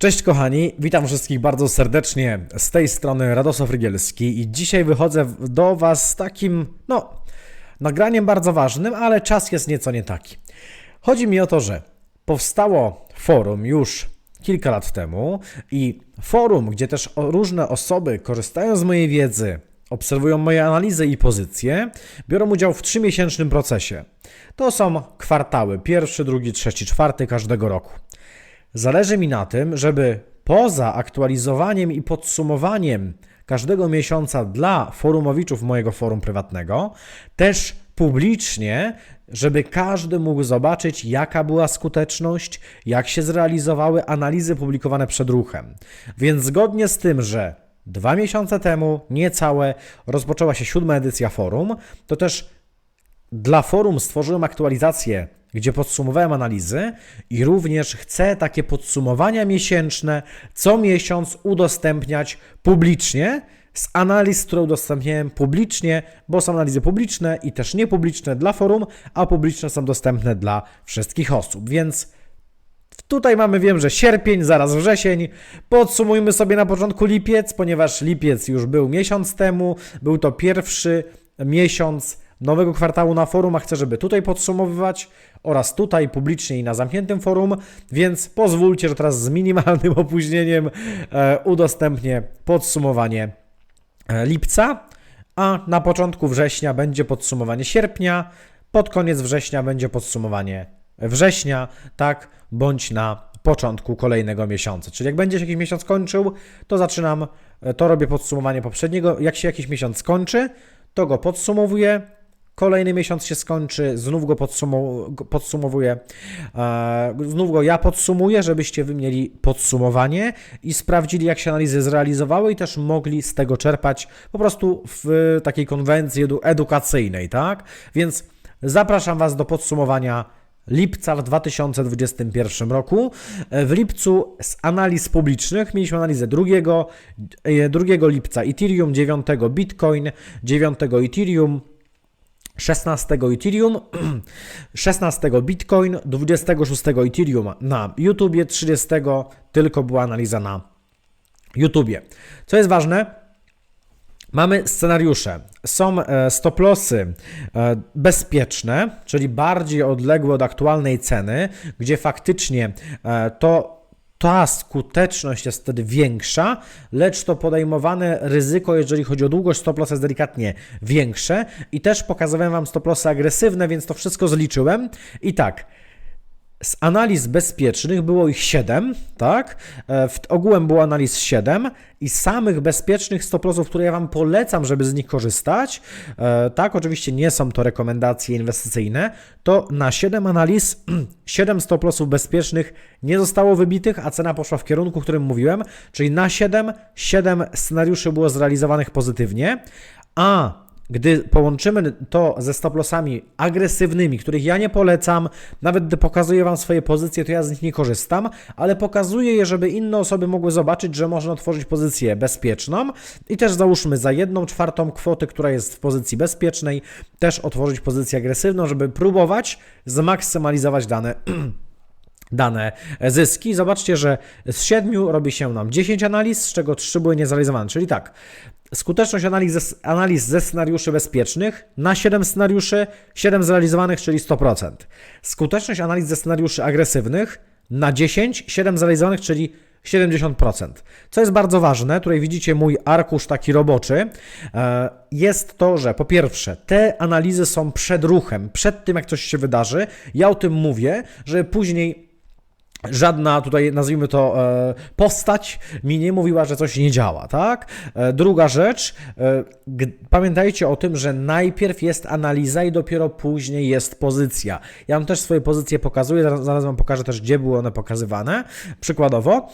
Cześć kochani, witam wszystkich bardzo serdecznie z tej strony Radosław Rygielski i dzisiaj wychodzę do Was z takim, no, nagraniem bardzo ważnym, ale czas jest nieco nie taki. Chodzi mi o to, że powstało forum już kilka lat temu i forum, gdzie też różne osoby korzystają z mojej wiedzy, obserwują moje analizy i pozycje, biorą udział w trzymiesięcznym procesie. To są kwartały, pierwszy, drugi, trzeci, czwarty każdego roku. Zależy mi na tym, żeby poza aktualizowaniem i podsumowaniem każdego miesiąca dla forumowiczów mojego forum prywatnego, też publicznie, żeby każdy mógł zobaczyć, jaka była skuteczność, jak się zrealizowały analizy publikowane przed ruchem. Więc zgodnie z tym, że dwa miesiące temu, niecałe, rozpoczęła się siódma edycja forum, to też dla forum stworzyłem aktualizację, gdzie podsumowałem analizy i również chcę takie podsumowania miesięczne co miesiąc udostępniać publicznie z analiz, które udostępniałem publicznie, bo są analizy publiczne i też niepubliczne dla forum, a publiczne są dostępne dla wszystkich osób. Więc Tutaj mamy, wiem, że sierpień, zaraz wrzesień. Podsumujmy sobie na początku lipiec, ponieważ lipiec już był miesiąc temu. Był to pierwszy miesiąc nowego kwartału na forum, a chcę, żeby tutaj podsumowywać oraz tutaj publicznie i na zamkniętym forum, więc pozwólcie, że teraz z minimalnym opóźnieniem e, udostępnię podsumowanie e, lipca, a na początku września będzie podsumowanie sierpnia, pod koniec września będzie podsumowanie września, tak, bądź na początku kolejnego miesiąca. Czyli jak będzie się jakiś miesiąc kończył, to zaczynam, e, to robię podsumowanie poprzedniego. Jak się jakiś miesiąc skończy, to go podsumowuję. Kolejny miesiąc się skończy, znów go go podsumowuję. E, znów go ja podsumuję, żebyście wy mieli podsumowanie i sprawdzili, jak się analizy zrealizowały i też mogli z tego czerpać po prostu w takiej konwencji edu- edukacyjnej, tak? Więc zapraszam Was do podsumowania lipca w 2021 roku. E, W lipcu z analiz publicznych mieliśmy analizę 2, 2 lipca Ethereum, 9 Bitcoin, 9 Ethereum, 16 Ethereum, 16 Bitcoin, 26 Ethereum na YouTubie, 30 tylko była analiza na YouTubie. Co jest ważne, Mamy scenariusze. Są e, stop-lossy e, bezpieczne, czyli bardziej odległe od aktualnej ceny, gdzie faktycznie e, to ta skuteczność jest wtedy większa, lecz to podejmowane ryzyko, jeżeli chodzi o długość stop-loss jest delikatnie większe. I też pokazywałem Wam stop-lossy agresywne, więc to wszystko zliczyłem. I tak, z analiz bezpiecznych było ich 7, tak? E, W ogółem było analiz 7 i samych bezpiecznych stop-lossów, które ja Wam polecam, żeby z nich korzystać, e, tak, oczywiście nie są to rekomendacje inwestycyjne, to na 7 analiz 7 stop-lossów bezpiecznych nie zostało wybitych, a cena poszła w kierunku, którym mówiłem, czyli na 7, 7 scenariuszy było zrealizowanych pozytywnie, a gdy połączymy to ze stop-lossami agresywnymi, których ja nie polecam, nawet gdy pokazuję Wam swoje pozycje, to ja z nich nie korzystam, ale pokazuję je, żeby inne osoby mogły zobaczyć, że można otworzyć pozycję bezpieczną i też załóżmy za jedną czwartą kwoty, która jest w pozycji bezpiecznej, też otworzyć pozycję agresywną, żeby próbować zmaksymalizować dane dane zyski. Zobaczcie, że z 7 robi się nam 10 analiz, z czego 3 były niezrealizowane. Czyli tak, skuteczność analiz analiz ze scenariuszy bezpiecznych na 7 scenariuszy, 7 zrealizowanych, czyli 100%. Skuteczność analiz ze scenariuszy agresywnych na 10, 7 zrealizowanych, czyli 70%. Co jest bardzo ważne, tutaj widzicie mój arkusz taki roboczy, e, jest to, że po pierwsze, te analizy są przed ruchem, przed tym jak coś się wydarzy. Ja o tym mówię, żeby później żadna tutaj, nazwijmy to, e, postać mi nie mówiła, że coś nie działa, tak? E, druga rzecz, e, pamiętajcie o tym, że najpierw jest analiza i dopiero później jest pozycja. Ja Wam też swoje pozycje pokazuję, zaraz, Wam pokażę też, gdzie były one pokazywane, przykładowo.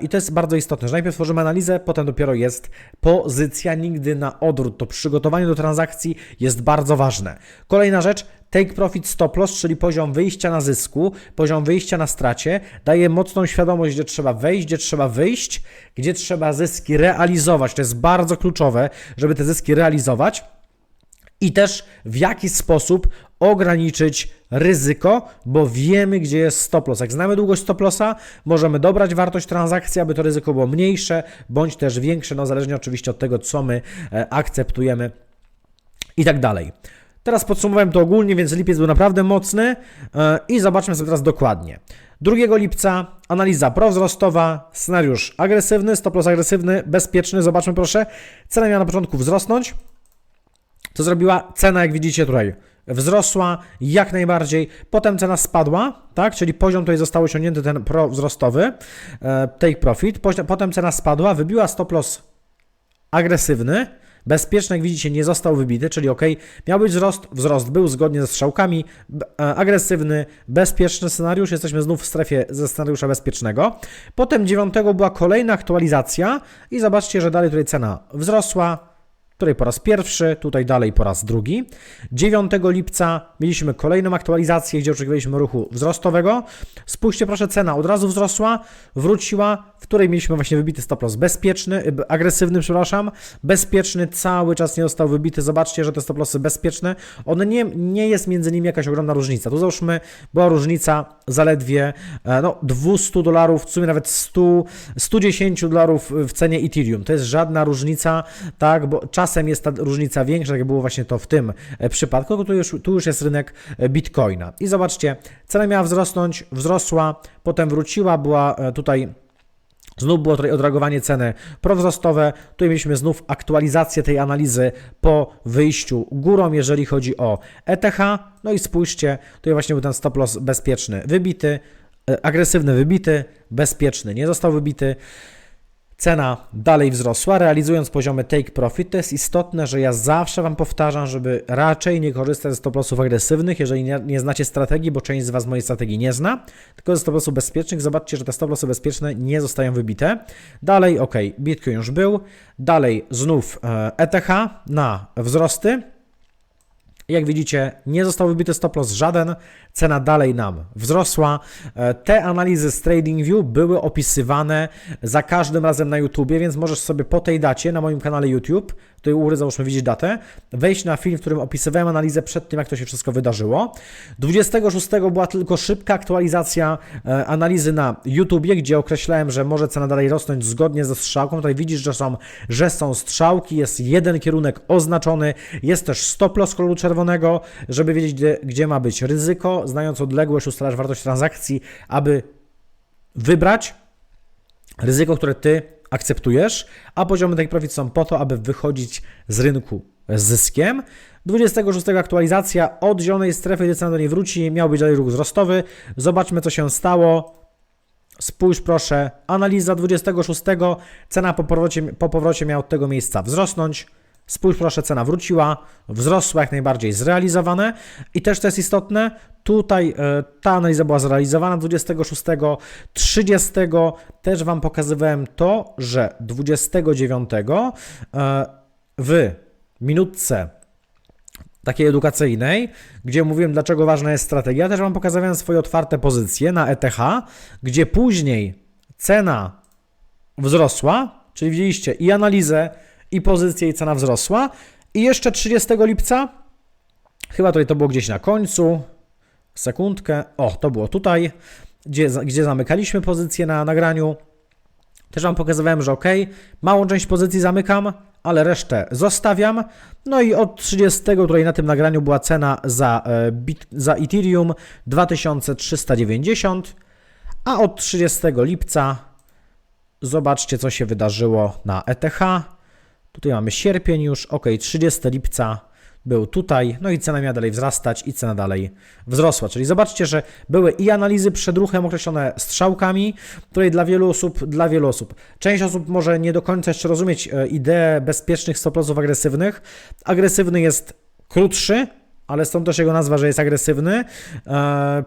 I to jest bardzo istotne, że najpierw tworzymy analizę, potem dopiero jest pozycja, nigdy na odwrót. To przygotowanie do transakcji jest bardzo ważne. Kolejna rzecz, Take profit stop loss, czyli poziom wyjścia na zysku, poziom wyjścia na stracie, daje mocną świadomość, gdzie trzeba wejść, gdzie trzeba wyjść, gdzie trzeba zyski realizować. To jest bardzo kluczowe, żeby te zyski realizować. i też w jaki sposób ograniczyć ryzyko, bo wiemy, gdzie jest stop loss. Jak znamy długość stop lossa, możemy dobrać wartość transakcji, aby to ryzyko było mniejsze bądź też większe, no zależnie oczywiście od tego, co my e, akceptujemy i tak dalej. Teraz podsumowałem to ogólnie, więc lipiec był naprawdę mocny e, i zobaczmy sobie teraz dokładnie. 2 lipca analiza prowzrostowa, scenariusz agresywny, stop loss agresywny, bezpieczny. Zobaczmy proszę. Cena miała na początku wzrosnąć. Co zrobiła? Cena, jak widzicie tutaj, wzrosła jak najbardziej, potem cena spadła, tak, czyli poziom tutaj został osiągnięty ten prowzrostowy, e, take profit, potem cena spadła, wybiła stop loss agresywny, bezpieczny, jak widzicie, nie został wybity, czyli ok, miał być wzrost, wzrost był zgodnie ze strzałkami, e, agresywny, bezpieczny scenariusz, jesteśmy znów w strefie ze scenariusza bezpiecznego. Potem 9 była kolejna aktualizacja i zobaczcie, że dalej tutaj cena wzrosła, tutaj po raz pierwszy, tutaj dalej po raz drugi. 9 lipca mieliśmy kolejną aktualizację, gdzie oczekiwaliśmy ruchu wzrostowego. Spójrzcie proszę, cena od razu wzrosła, wróciła, w której mieliśmy właśnie wybity stop loss bezpieczny, y, agresywny, przepraszam, bezpieczny, cały czas nie został wybity. Zobaczcie, że te stop lossy bezpieczne, one nie, nie jest między nimi jakaś ogromna różnica. Tu załóżmy, była różnica zaledwie e, no, 200 dolarów, w sumie nawet 100, 110 dolarów w cenie Ethereum. To jest żadna różnica, tak, bo czasem jest ta różnica większa, tak jak było właśnie to w tym e, przypadku, tu już, tu już jest rynek e, Bitcoina. I zobaczcie, cena miała wzrosnąć, wzrosła, potem wróciła, była tutaj Znów było tutaj odreagowanie ceny prowzrostowe. Tutaj mieliśmy znów aktualizację tej analizy po wyjściu górą, jeżeli chodzi o ETH. No i spójrzcie, tutaj właśnie był ten stop loss bezpieczny wybity, e, agresywny wybity, bezpieczny nie został wybity. Cena dalej wzrosła, realizując poziomy take profit. To jest istotne, że ja zawsze Wam powtarzam, żeby raczej nie korzystać ze stop lossów agresywnych, jeżeli nie, nie znacie strategii, bo część z Was mojej strategii nie zna, tylko ze stop lossów bezpiecznych. Zobaczcie, że te stop lossy bezpieczne nie zostają wybite. Dalej, ok, Bitcoin już był. Dalej znów e, ETH na wzrosty. Jak widzicie, nie został wybity stop loss żaden, cena dalej nam wzrosła. E, Te analizy z TradingView były opisywane za każdym razem na YouTubie, więc możesz sobie po tej dacie na moim kanale YouTube, tutaj u góry załóżmy widzieć datę, wejść na film, w którym opisywałem analizę przed tym, jak to się wszystko wydarzyło. 26 była tylko szybka aktualizacja e, analizy na YouTubie, gdzie określałem, że może cena dalej rosnąć zgodnie ze strzałką. Tutaj widzisz, że są, że są strzałki, jest jeden kierunek oznaczony, jest też stop loss koloru czerwonego, żeby wiedzieć, gdzie, gdzie ma być ryzyko. Znając odległość, ustalasz wartość transakcji, aby wybrać ryzyko, które ty akceptujesz, a poziomy take profit są po to, aby wychodzić z rynku z zyskiem. 26 aktualizacja od zielonej strefy, gdy cena do niej wróci, miał być dalej ruch wzrostowy. Zobaczmy, co się stało. Spójrz proszę, analiza 26, cena po powrocie, po powrocie miała od tego miejsca wzrosnąć. Spójrz proszę, cena wróciła, wzrosła jak najbardziej zrealizowane. I też to jest istotne, tutaj e, ta analiza była zrealizowana 26, 30 też Wam pokazywałem to, że 29 e, w minutce takiej edukacyjnej, gdzie mówiłem, dlaczego ważna jest strategia, też Wam pokazywałem swoje otwarte pozycje na ETH, gdzie później cena wzrosła, czyli widzieliście i analizę, i pozycję, i cena wzrosła. I jeszcze 30 lipca, chyba tutaj to było gdzieś na końcu, sekundkę, o, to było tutaj, gdzie, gdzie zamykaliśmy pozycję na nagraniu. Też Wam pokazywałem, że ok, małą część pozycji zamykam, ale resztę zostawiam. No i od 30 tutaj na tym nagraniu była cena za, e, za Ethereum 2390, a od 30 lipca zobaczcie, co się wydarzyło na ETH. Tutaj mamy sierpień już, ok, 30 lipca był tutaj, no i cena miała dalej wzrastać i cena dalej wzrosła. Czyli zobaczcie, że były i analizy przed ruchem określone strzałkami, tutaj dla wielu osób, dla wielu osób. Część osób może nie do końca jeszcze rozumieć e, ideę bezpiecznych stop agresywnych. Agresywny jest krótszy, ale stąd też jego nazwa, że jest agresywny. E,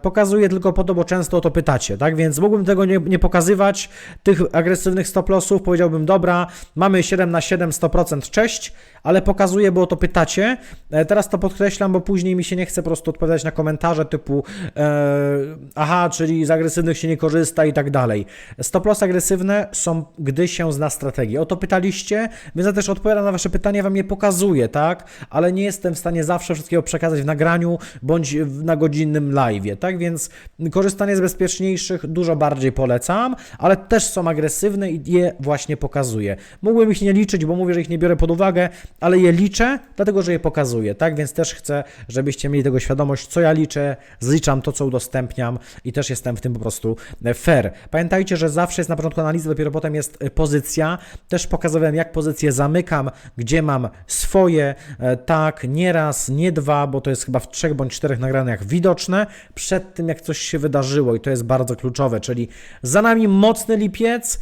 tylko po to, bo często o to pytacie, tak? Więc mógłbym tego nie, nie pokazywać, tych agresywnych stop lossów. Powiedziałbym, dobra, mamy 7 na 7 100%, cześć, ale pokazuję, bo o to pytacie. E, Teraz to podkreślam, bo później mi się nie chce po prostu odpowiadać na komentarze typu e, aha, czyli z agresywnych się nie korzysta i tak dalej. Stop loss agresywne są, gdy się zna strategię. O to pytaliście, więc ja też odpowiadam na wasze pytania, wam je pokazuję, tak? Ale nie jestem w stanie zawsze wszystkiego przekazać w nagraniu bądź na godzinnym live'ie, tak? Więc korzystanie z bezpieczniejszych dużo bardziej polecam, ale też są agresywne i je właśnie pokazuję. Mógłbym ich nie liczyć, bo mówię, że ich nie biorę pod uwagę, ale je liczę, dlatego że je pokazuję, tak? Więc też chcę, żebyście mieli tego świadomość, co ja liczę, zliczam to, co udostępniam i też jestem w tym po prostu e, fair. Pamiętajcie, że zawsze jest na początku analizy, dopiero potem jest e, pozycja. Też pokazywałem, jak pozycję zamykam, gdzie mam swoje, e, tak, nie raz, nie dwa, bo to jest chyba w trzech bądź czterech nagraniach widoczne, przed tym, jak coś się wydarzyło i to jest bardzo kluczowe, czyli za nami mocny lipiec,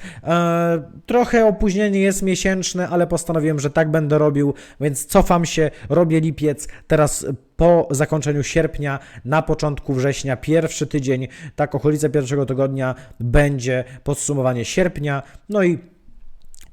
trochę opóźnienie jest miesięczne, ale postanowiłem, że tak będę robił, więc cofam się, robię lipiec, teraz po zakończeniu sierpnia, na początku września, pierwszy tydzień, tak okolice pierwszego tygodnia będzie podsumowanie sierpnia, no i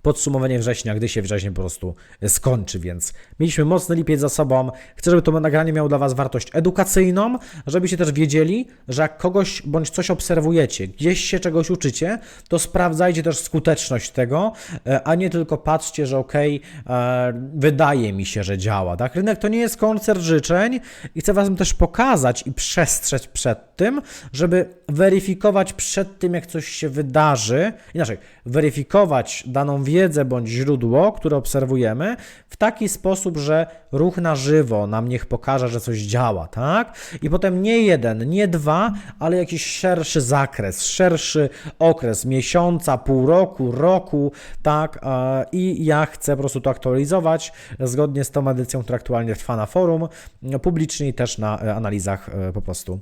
podsumowanie września, gdy się wrześniu po prostu skończy, więc mieliśmy mocny lipiec za sobą. Chcę, żeby to nagranie miało dla Was wartość edukacyjną, żebyście też wiedzieli, że jak kogoś bądź coś obserwujecie, gdzieś się czegoś uczycie, to sprawdzajcie też skuteczność tego, e, a nie tylko patrzcie, że okej, e, wydaje mi się, że działa. Tak? Rynek to nie jest koncert życzeń i chcę Wam też pokazać i przestrzec przed tym, żeby weryfikować przed tym, jak coś się wydarzy, inaczej, weryfikować daną wiedzę bądź źródło, które obserwujemy, w taki sposób, że ruch na żywo nam niech pokaże, że coś działa, tak? I potem nie jeden, nie dwa, ale jakiś szerszy zakres, szerszy okres, miesiąca, pół roku, roku, tak? I ja chcę po prostu to aktualizować zgodnie z tą edycją, która aktualnie trwa na forum, publicznie i też na e, analizach e, po prostu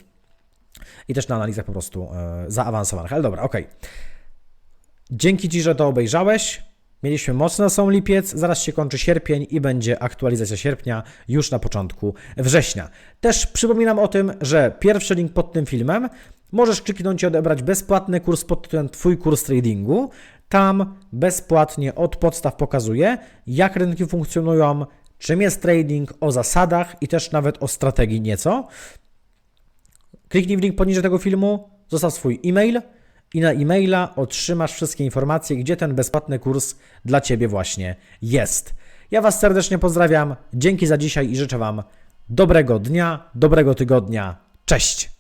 i też na analizach po prostu e, zaawansowanych. Ale dobra, okej. Dzięki Ci, że to obejrzałeś. Mieliśmy mocno są lipiec, zaraz się kończy sierpień i będzie aktualizacja sierpnia już na początku września. Też przypominam o tym, że pierwszy link pod tym filmem możesz kliknąć i odebrać bezpłatny kurs pod tytułem Twój kurs tradingu. Tam bezpłatnie od podstaw pokazuję, jak rynki funkcjonują, czym jest trading, o zasadach i też nawet o strategii nieco. Kliknij w link poniżej tego filmu, zostaw swój e-mail i na e-maila otrzymasz wszystkie informacje, gdzie ten bezpłatny kurs dla Ciebie właśnie jest. Ja Was serdecznie pozdrawiam, dzięki za dzisiaj i życzę Wam dobrego dnia, dobrego tygodnia. Cześć!